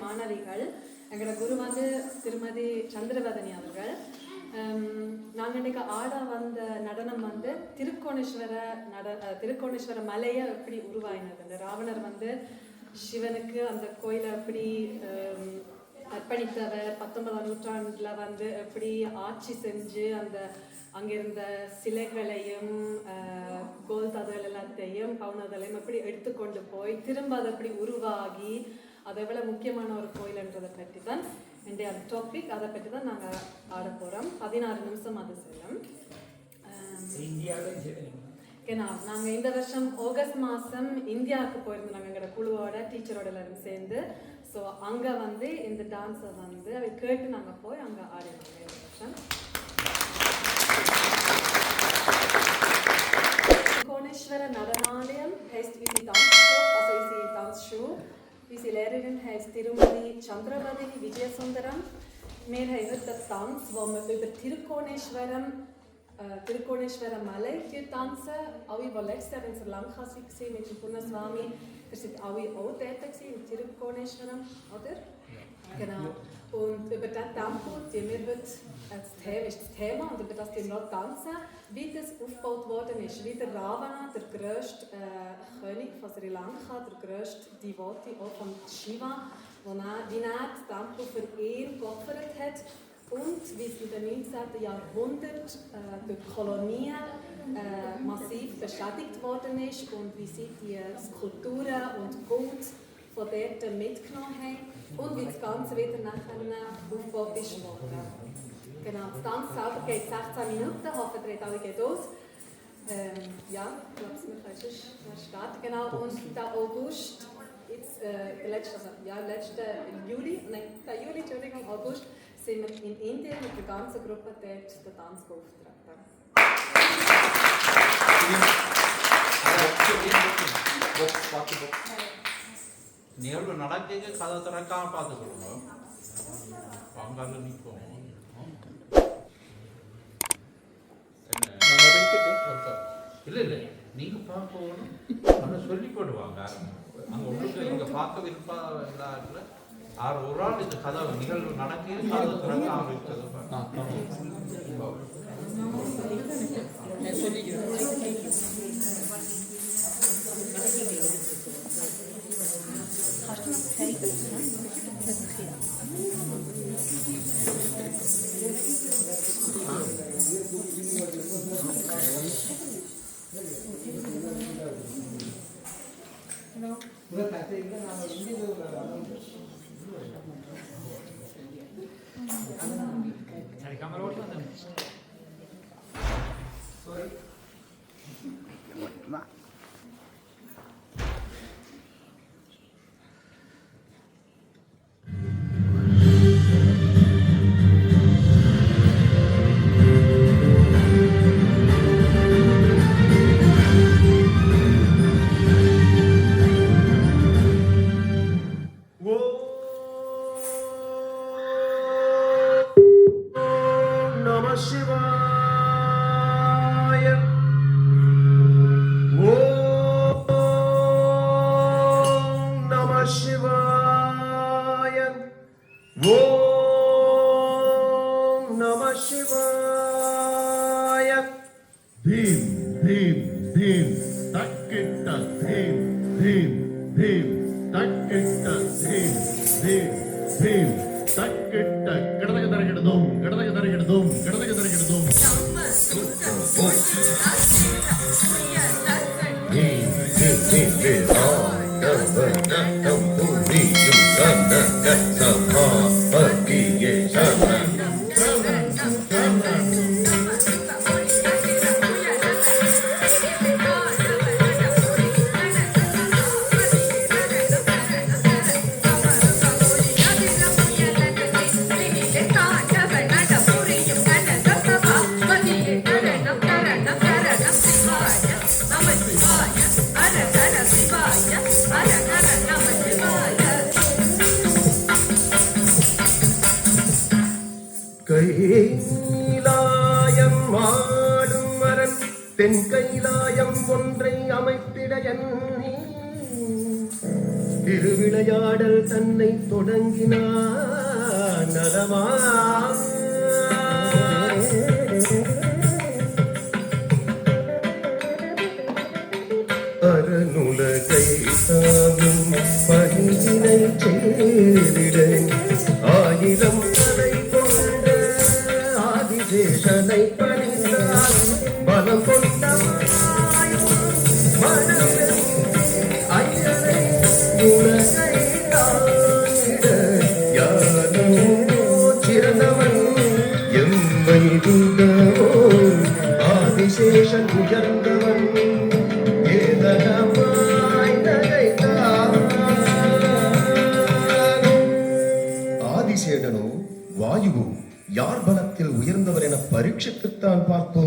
மாணவிகள் எங்களோட குரு வந்து திருமதி சந்திரவதனி அவர்கள் நாங்கள் இன்றைக்கு ஆட வந்த நடனம் வந்து திருக்கோணேஸ்வர நட திருக்கோணேஸ்வர மலையை எப்படி உருவாயினது? அந்த ராவணர் வந்து சிவனுக்கு அந்த கோயிலை எப்படி அர்ப்பணித்தவர் பத்தொன்பதாம் நூற்றாண்டில் வந்து எப்படி ஆட்சி செஞ்சு அந்த அங்கிருந்த சிலைகளையும் கோல் ததல் எல்லாத்தையும் பவுனதலையும் எப்படி எடுத்துக்கொண்டு போய் திரும்ப அது எப்படி உருவாகி அது எவ்வளவு முக்கியமான ஒரு கோயில்ன்றதை பற்றி தான் என்னுடைய அந்த டாபிக் அதை பற்றி தான் நாங்கள் ஆட போகிறோம் பதினாறு நிமிஷம் அது செல்லும். genau நாங்கள் இந்த வருஷம் ஆகஸ்ட் மாதம் இந்தியாவுக்கு போயிருந்தோம். நாங்கள் எங்களோட குழுவோட டீச்சரோட எல்லாரும் சேர்ந்து. ஸோ அங்கே வந்து இந்த டான்ஸை வந்து அதை கேட்டு நாங்கள் போய் அங்கே ஆடினோம். இந்த வருஷம். wie die Tanzgruppe, also ist die Tanzschule. Unsere Lehrerin heißt Tirumali Chandravadini Vijayasundaram. Wir haben heute einen Tanz, wo wir über Tirkoneshwaram, äh, Tirkoneshwara Malay tanzen. Alle, die letztes Jahr in Sri Lanka waren mit dem Purnaswami, ihr seid alle auch dort gewesen, in Tirkoneshwaram, oder? Genau. Und über diesen Tempel tun wir heute, das Thema ist das Thema, und über das wir auch tanzen, wie das aufgebaut worden ist. Wie der Ravana, der grösste äh, König von Sri Lanka, der grösste Devoti auch von Shiva, wo er, wie er den Tempel für ihn geopfert hat und wie es in den 19. Jahrhundert äh, durch Kolonien äh, massiv beschädigt worden ist und wie sie die Skulpturen und Gold von dort mitgenommen haben und wie das Ganze wieder nachher aufgebaut ist worden. Genau, das Tanz selber geht 16 Minuten, hoffe, ihr alle geht aus. Ähm, ja, ich glaube, wir können schon starten. Genau, und der August, jetzt, äh, der letzte, also, ja, letzte Juli, nein, der Juli, Entschuldigung, August, sind wir in Indien mit der ganzen Gruppe dort den Tanz auftreten. Ja. நிகழ்வு நடக்க கதை திறக்காம பார்த்துக்கொள்ளுங்க அங்கால நிற்போம் இல்லை இல்லை. நீங்க பார்க்க போகணும். ஆனால் சொல்லி போடுவாங்க அங்கே உங்களுக்கு நீங்க பார்க்க இல்லாட்டில் ஆறு ஒரு ஆள் இந்த கதை நிகழ்வு நடக்க கதை திறக்காம இருக்கிறது Amém. அமைத்திட எண்ணி திருவிளையாடல் தன்னை தொடங்கினான் நலமா? அறநுலகை தாமும் பணியினை சேரிட ஆயிரம் தலை கொண்ட ஆதிசேஷனை பணிந்தார் பலம் கொண்ட பரீட்சித்துத்தான் பார்ப்போம்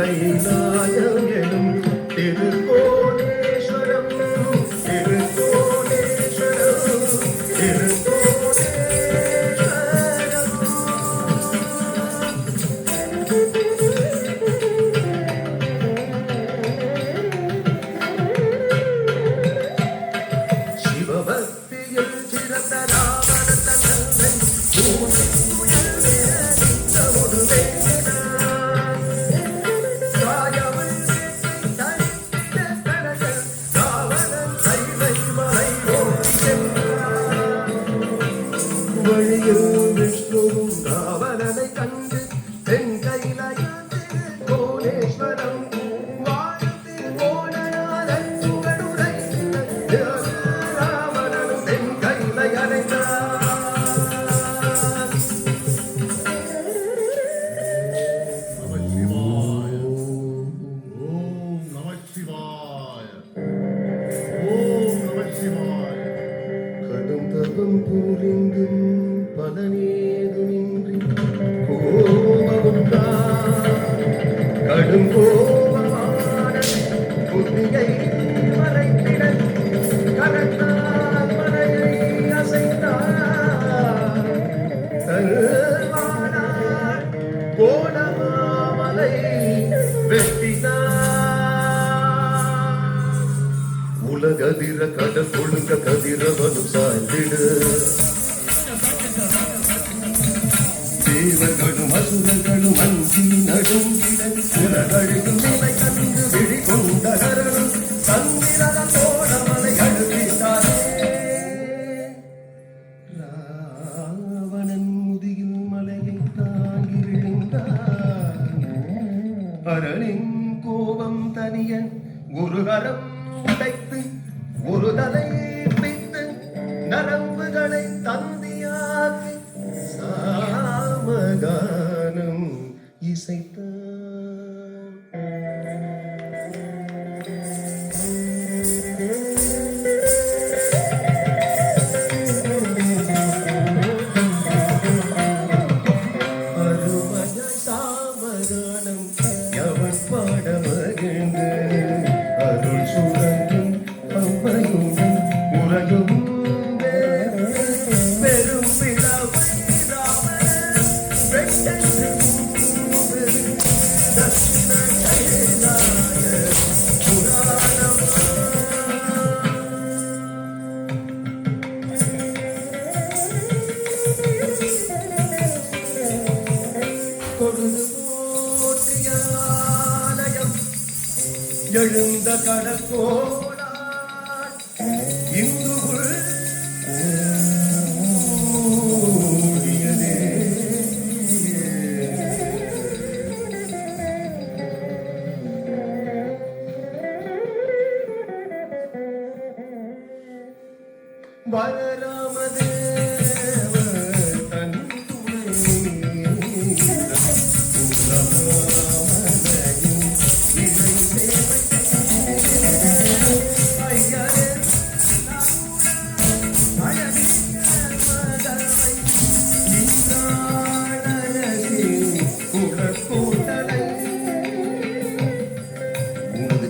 കൈലായകനും തിരുക്കോ விஷ்ணு அவனதை கண்டு அருளின் கோபம் தனிய ஒரு கரம் உடைத்து ஒரு தலை பித்து நரம்புகளை தந்தியாக்கி சாமகானம் இசைத்தான்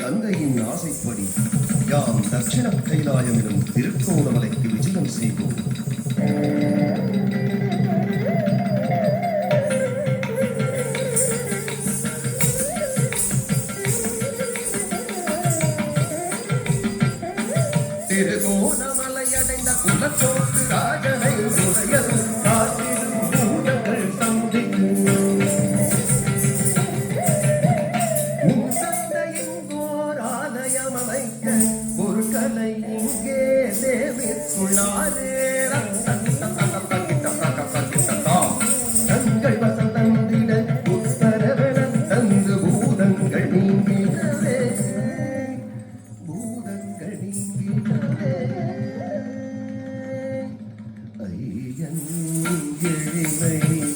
தந்தையின் ஆசைப்படி யாம் தட்சிண கைலாயம் எனும் திருக்கோணமலைக்கு people. Tirigo Namalaya Denda Kulacho yeah, yeah.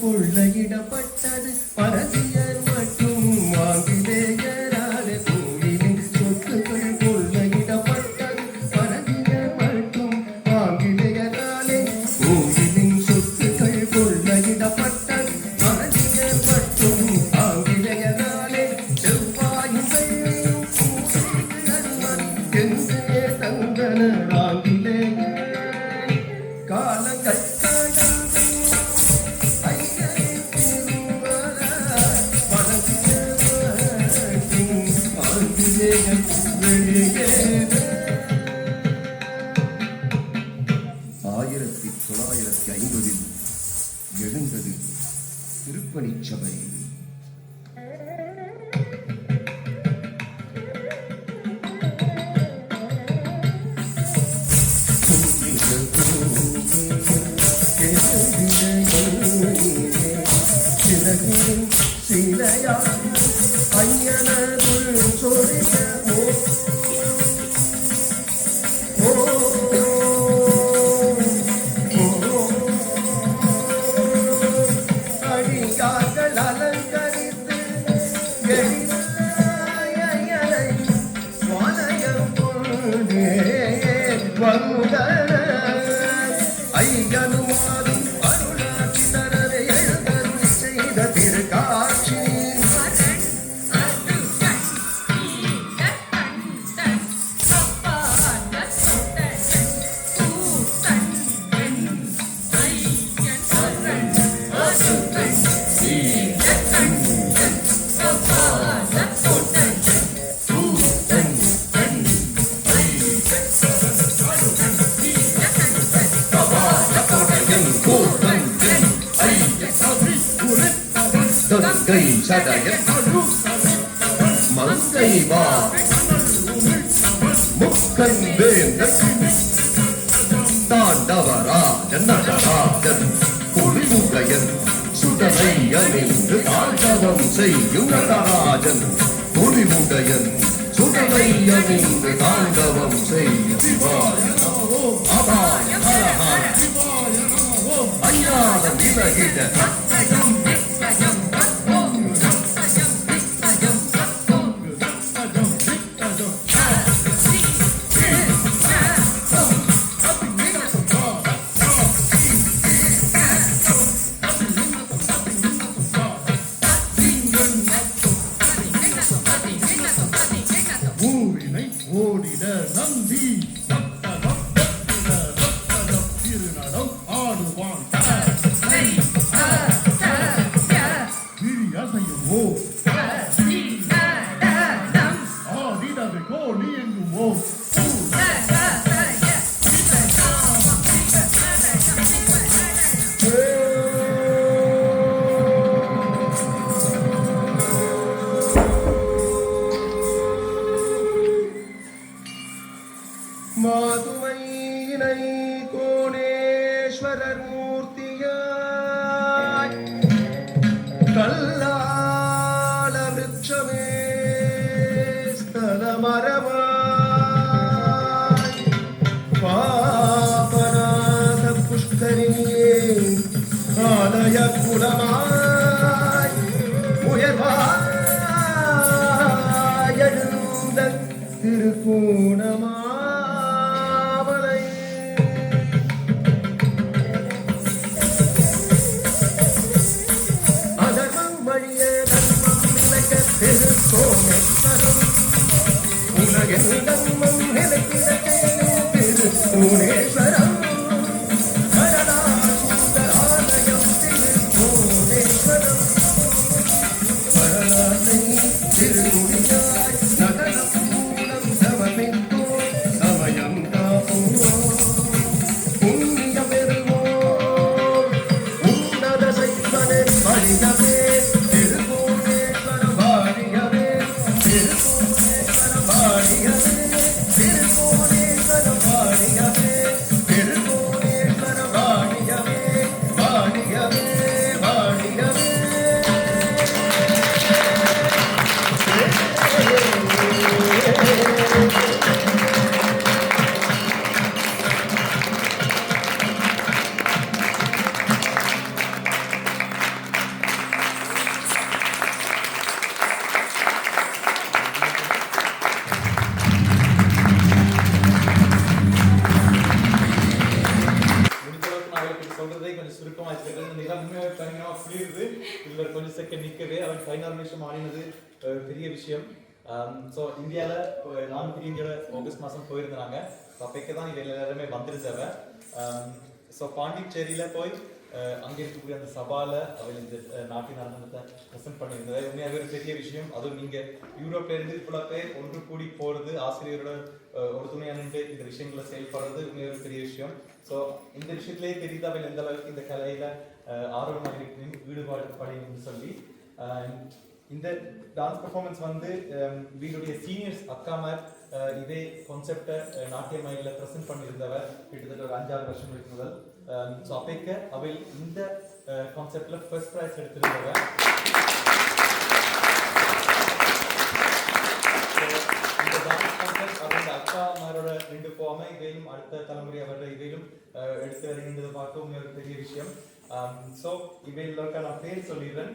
பொழுதை ശിലയാ അയ്യന கங்கை சதயன் மங்கை வா. முக்கன் வேந்தன். தாண்டவராஜன் நடராஜன் புலிமுகையன் சுடலை அணிந்து தாண்டவம் செய்யும் நடராஜன். புலிமுகையன் சுடலை அணிந்து தாண்டவம் செய்யும் அபாய ஹர ஹர ஐயாத one. திருக்கூணமாவலை அதர்மம் வழிய தர்மம் நிலைக்க திருக்கோணேஸ்வரம் உலகில் தர்மம் ஸோ இந்தியாவில் நான் இந்தியாவில் ஆகஸ்ட் மாதம் போயிருந்தாங்க ஸோ அப்போக்கே தான் இதில் எல்லாருமே வந்துருந்தவ ஸோ um, பாண்டிச்சேரியில் போய் அங்கே இருக்கக்கூடிய அந்த சபாவில் அவள் இந்த நாட்டின் நடனத்தை ப்ரெசென்ட் பண்ணியிருந்தது. உண்மையாகவே ஒரு பெரிய விஷயம். அதுவும் நீங்கள் யூரோப்லேருந்து இவ்வளோ பேர் ஒன்று கூடி போகிறது ஆசிரியரோட ஒரு துணையா நின்று இந்த விஷயங்களை செயல்படுறது உண்மையாக ஒரு பெரிய விஷயம். ஸோ இந்த விஷயத்திலே தெரியுது அவள் எந்த அளவுக்கு இந்த கலையில் ஆர்வமாக இருக்கணும் ஈடுபாடு படையணும்னு சொல்லி. இந்த டான்ஸ் பர்ஃபார்மன்ஸ் வந்து um, வீடுடைய சீனியர்ஸ் அக்கா மேர் uh, இதே கான்செப்டை uh, நாட்டிய மயிலில் ப்ரெசென்ட் பண்ணியிருந்தவர் கிட்டத்தட்ட ஒரு அஞ்சாறு வருஷங்களுக்கு முதல். Um, ஸோ அப்பைக்க அவை இந்த கான்செப்டில் ஃபர்ஸ்ட் ப்ரைஸ் எடுத்திருந்தவர் அக்காமாரோட ரெண்டு போகாம இதையும் அடுத்த தலைமுறை அவரோட இதையும் uh, எடுத்து வருகின்றது பார்க்கவும் ஒரு பெரிய விஷயம். Um, ஸோ இவையில் நான் பேர் சொல்லிடுறேன்.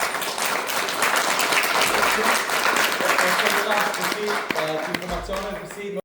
informacione, si